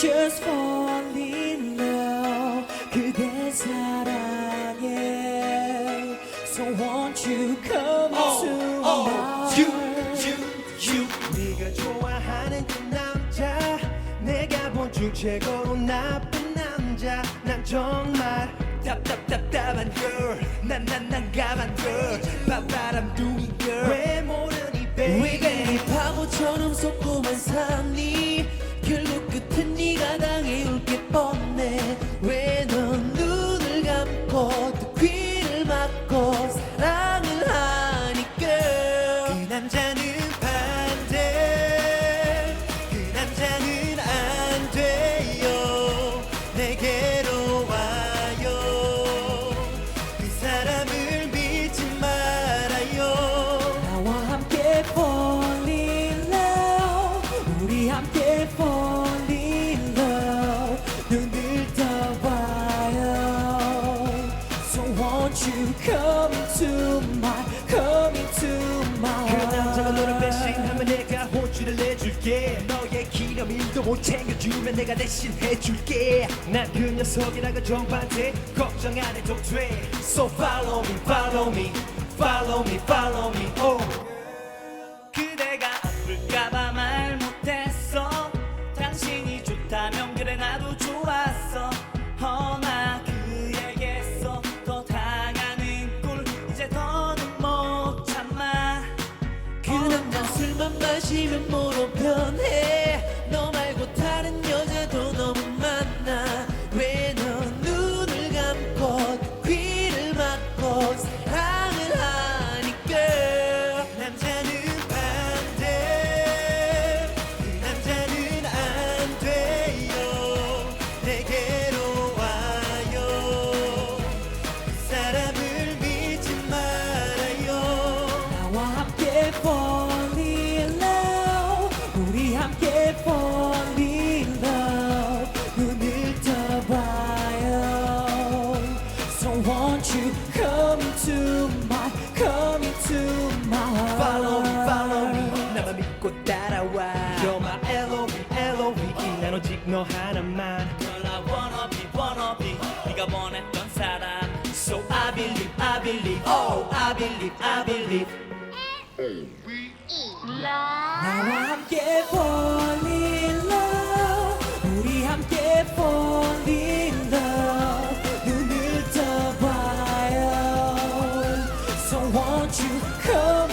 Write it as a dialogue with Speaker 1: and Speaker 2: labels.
Speaker 1: just fall in love. 그대 사랑해. So won't you come to my
Speaker 2: you, you, you 네가 좋아하는 그 남자 내가 본 중 최고로 나쁜 남자 난 정말 답답답답한 girl 난난 난감한
Speaker 1: 바보처럼 속고만 사니 결국 끝은 네가 당해올 게 뻔해. 왜 넌 눈을 감고 또 귀를 막고 won't you come into my come into my
Speaker 2: 그 남자가 너를 배신하면 내가 혼쭐을 내줄게. 너의 기념 일도 못 챙겨주면 내가 대신 해줄게. 난 그 녀석이라고 정반대 걱정 안 해도 돼. So follow me, follow me, follow me, follow me oh.
Speaker 3: 그대가 아플까봐 말 못했어. 당신이 좋다면 그래 나도 좋
Speaker 1: 마시면 뭐로 변해 오직 너
Speaker 2: 하나만 Girl I wanna be wanna be. 네가 원했던 사람 So I believe I believe. Oh I believe I believe.
Speaker 1: 나와 함께 fall in love. 우리 함께 fall in love. 눈을 떠봐요 So won't you come